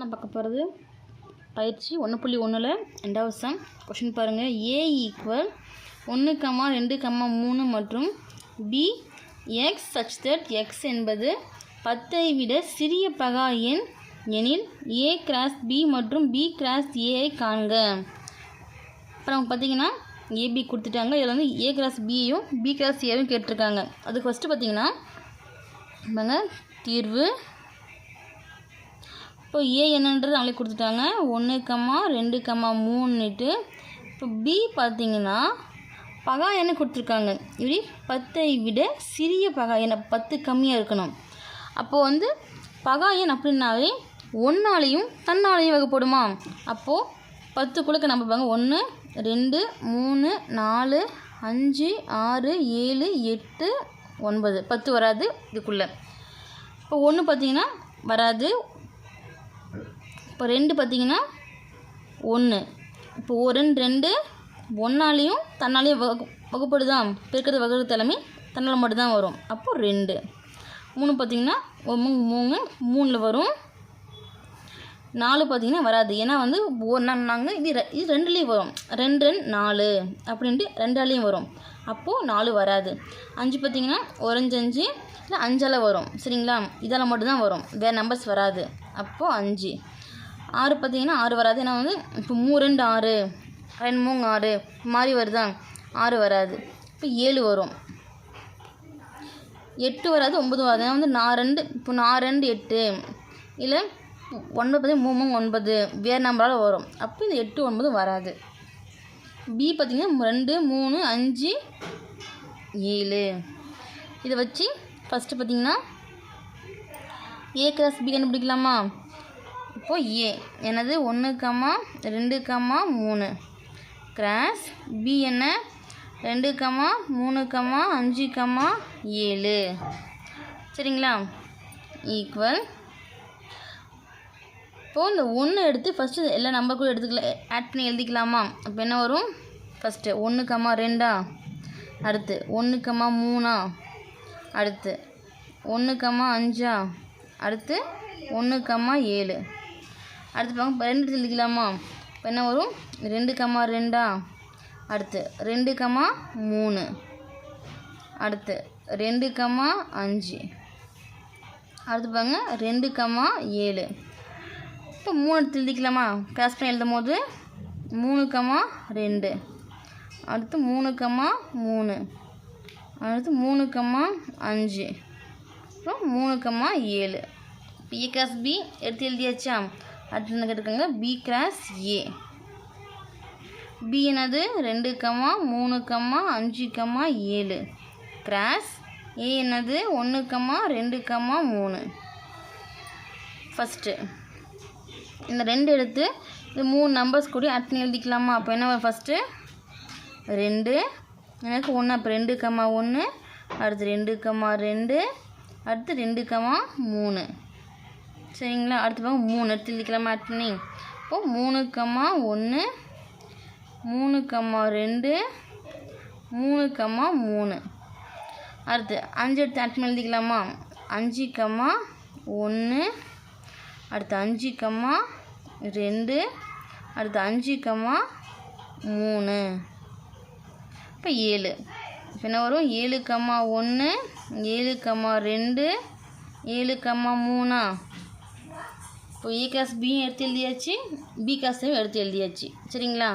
நான் பார்க்க போகிறது பயிற்சி ஒன்று புள்ளி ஒன்றில் ரெண்டாவது சம் கொஷின் பாருங்கள் ஏ ஈக்குவல் ஒன்று கம்மா ரெண்டு கம்மா மூணு மற்றும் B X such that X என்பது பத்தை விட சிறிய பகா எண் எனில் ஏ கிராஸ் பி மற்றும் பி கிராஸ் ஏஐ காண்க. அப்புறம் பார்த்தீங்கன்னா ஏபி கொடுத்துட்டாங்க. இதில் வந்து ஏ கிராஸ் பியும் பி கிராஸ் ஏவும் கேட்டிருக்காங்க. அதுக்கு ஃபஸ்ட்டு பார்த்தீங்கன்னா நாங்கள் தீர்வு இப்போ ஏ என்னன்றது நாளைக்கு கொடுத்துட்டாங்க. ஒன்று கம்மா ரெண்டு கம்மா மூணுட்டு இப்போ பி பார்த்தீங்கன்னா பகா எண்ணெய் கொடுத்துருக்காங்க? இப்படி பத்தை விட சிறிய பகா எண்ணெய் பத்து கம்மியாக இருக்கணும். அப்போது வந்து பகா எண் அப்படின்னாவே ஒன்றாலையும் தன்னாலையும் வகைப்படுமா? அப்போது பத்து குழுக்க நம்ம ஒன்று ரெண்டு மூணு நாலு அஞ்சு ஆறு ஏழு எட்டு ஒன்பது. பத்து வராது இதுக்குள்ளே. இப்போ ஒன்று பார்த்தீங்கன்னா வராது. இப்போ ரெண்டு பார்த்தீங்கன்னா ஒன்று. இப்போ ஒரு ரெண்டு ரெண்டு ஒன்றாலையும் தன்னாலையும் வகு வகுப்படுதான் பெருக்கிறது வகுப்பு தலைமை தன்னால் மட்டும்தான் வரும். அப்போ ரெண்டு. மூணு பார்த்தீங்கன்னா மூணு மூணு மூணில் வரும். நாலு பார்த்தீங்கன்னா வராது. ஏன்னா வந்து நாங்கள் இது ரெ- இது ரெண்டுலேயும் வரும். ரெண்டு ரெண்டு நாலு அப்படின்ட்டு ரெண்டாலேயும் வரும். அப்போது நாலு வராது. அஞ்சு பார்த்தீங்கன்னா ஒரஞ்சு அஞ்சு இல்லை அஞ்சால் வரும். சரிங்களா? இதால் மட்டும்தான் வரும். வேறு நம்பர்ஸ் வராது. அப்போது அஞ்சு. ஆறு பார்த்தீங்கன்னா ஆறு வராது. ஏன்னா வந்து இப்போ மூ ரெண்டு ஆறு ரெண்டு மூணு ஆறு மாதிரி வருதா? ஆறு வராது. இப்போ ஏழு வரும். எட்டு வராது ஒம்பது வராது. ஏன்னா வந்து நான் ரெண்டு இப்போ நான் ரெண்டு எட்டு இல்லை ஒன்பது பார்த்தீங்கன்னா மூணு மூணு ஒன்பது வேறு நம்பரால் வரும். அப்போ இந்த எட்டு ஒன்பது வராது. பி பார்த்தீங்கன்னா ரெண்டு மூணு அஞ்சு ஏழு. இதை வச்சு ஃபஸ்ட்டு பார்த்தீங்கன்னா ஏ கிளாஸ் பி கண்டுபிடிக்கலாமா? இப்போது ஏ எனது ஒன்று கம்மா ரெண்டு கம்மா மூணு. கிராஸ் பி என்ன? ரெண்டு கம்மா மூணு கம்மா அஞ்சு கம்மா ஏழு. சரிங்களா? ஈக்குவல் இப்போது இந்த ஒன்று எடுத்து ஃபஸ்ட்டு எல்லா நம்பர் கூட எடுத்துக்கல ஆட் பண்ணி எழுதிக்கலாமா? அப்போ என்ன வரும்? ஃபஸ்ட்டு ஒன்று கம்மா ரெண்டா? அடுத்து ஒன்று கம்மா மூணா? அடுத்து ஒன்று கம்மா அஞ்சா? அடுத்து ஒன்று கம்மா ஏழு. அடுத்து பாருங்க ரெண்டு எடுத்து எழுதிக்கலாமா? இப்போ என்ன வரும்? ரெண்டு கம்மா ரெண்டா? அடுத்து ரெண்டு கம்மா மூணு. அடுத்து ரெண்டு கம்மா அஞ்சு. அடுத்து பாருங்க ரெண்டு கம்மா ஏழு. இப்போ மூணு எடுத்து எழுதிக்கலாமா? கிராஸ் பண்ணி எழுதும் போது மூணு கம்மா ரெண்டு. அடுத்து மூணு கம்மா மூணு. அடுத்து மூணு கம்மா அஞ்சு. அப்புறம் மூணு கம்மா ஏழு. இப்போ ஏ கிராஸ் பி எடுத்து எழுதியாச்சா? அடுத்து கேட்டிருக்காங்க? பி கிராஸ் ஏ பி என்னது? ரெண்டு கம்மா மூணு கம்மா அஞ்சு கம்மா ஏழு. கிராஸ் ஏ என்னது? ஒன்று கம்மா ரெண்டு கம்மா மூணு. ஃபஸ்ட்டு இந்த ரெண்டு எடுத்து இந்த மூணு நம்பர்ஸ் கூட ஆட் எழுதிக்கலாமா? அப்போ என்ன ஃபஸ்ட்டு ரெண்டு. எனக்கு ஒன்று அப்போ ரெண்டு கம்மா ஒன்று அடுத்து ரெண்டு கம்மா ரெண்டு. அடுத்து ரெண்டு கம்மா மூணு. சரிங்களா? அடுத்து பாருங்க மூணு எடுத்து எழுதிக்கலாமா ஆட் பண்ணி இப்போது மூணு கம்மா ஒன்று மூணு கம்மா ரெண்டு மூணு கம்மா மூணு. அடுத்து அஞ்சு எடுத்து ஆட் பண்ணி எழுதிக்கலாமா? அஞ்சு கம்மா ஒன்று அடுத்து அஞ்சு கம்மா ரெண்டு அடுத்து அஞ்சு கம்மா மூணு. இப்போ ஏழு. இப்போ என்ன வரும்? ஏழு கம்மா ஒன்று ஏழு கம்மா ரெண்டு ஏழு கம்மா மூணா? இப்போ ஏ கிளாஸ் பியும் எடுத்து எழுதியாச்சு பி கிளாஸையும் எடுத்து எழுதியாச்சு. சரிங்களா?